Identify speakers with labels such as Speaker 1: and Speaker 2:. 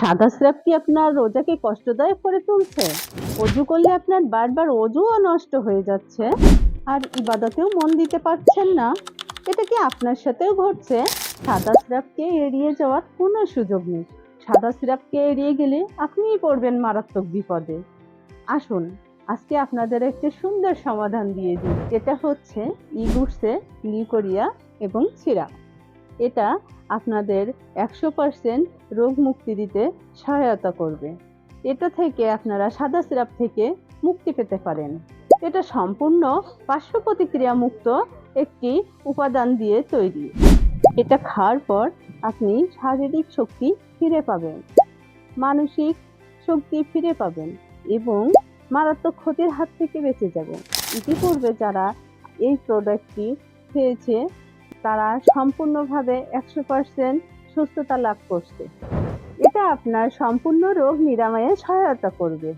Speaker 1: সাদা স্রাব কি আপনার রোজাকে কষ্টদায়ক করে তুলছে? অজু করলে আপনার বারবার অজুও নষ্ট হয়ে যাচ্ছে। আর ইবাদতেও মন দিতে পারছেন না। এটা কি আপনার সাথেও ঘটছে? সাদা স্রাবকে এড়িয়ে যাওয়ার কোনো সুযোগ নেই। সাদা স্রাবকে এড়িয়ে গেলে আপনিই পড়বেন মারাত্মক বিপদে। আসুন, আজকে আপনাদের একটি সুন্দর সমাধান দিয়ে দিই। এটা হচ্ছে ইগুডসে লিকোরিয়া এবং সিরাপ। এটা আপনাদের একশো পার্সেন্ট রোগ মুক্তি দিতে সহায়তা করবে। এটা থেকে আপনারা সাদা সিরাপ থেকে মুক্তি পেতে পারেন। এটা সম্পূর্ণ পার্শ্ব প্রতিক্রিয়া মুক্ত একটি উপাদান দিয়ে তৈরি। এটা খাওয়ার পর আপনি শারীরিক শক্তি ফিরে পাবেন। মানসিক শক্তি ফিরে পাবেন এবং মারাত্মক ক্ষতির হাত থেকে বেঁচে যাবেন। ইতিপূর্বে যারা এই প্রোডাক্টটি খেয়েছে তারা সম্পূর্ণভাবে একশো পার্সেন্ট সুস্থতা লাভ করছে। এটা আপনার সম্পূর্ণ রোগ নিরাময়ে সহায়তা করবে।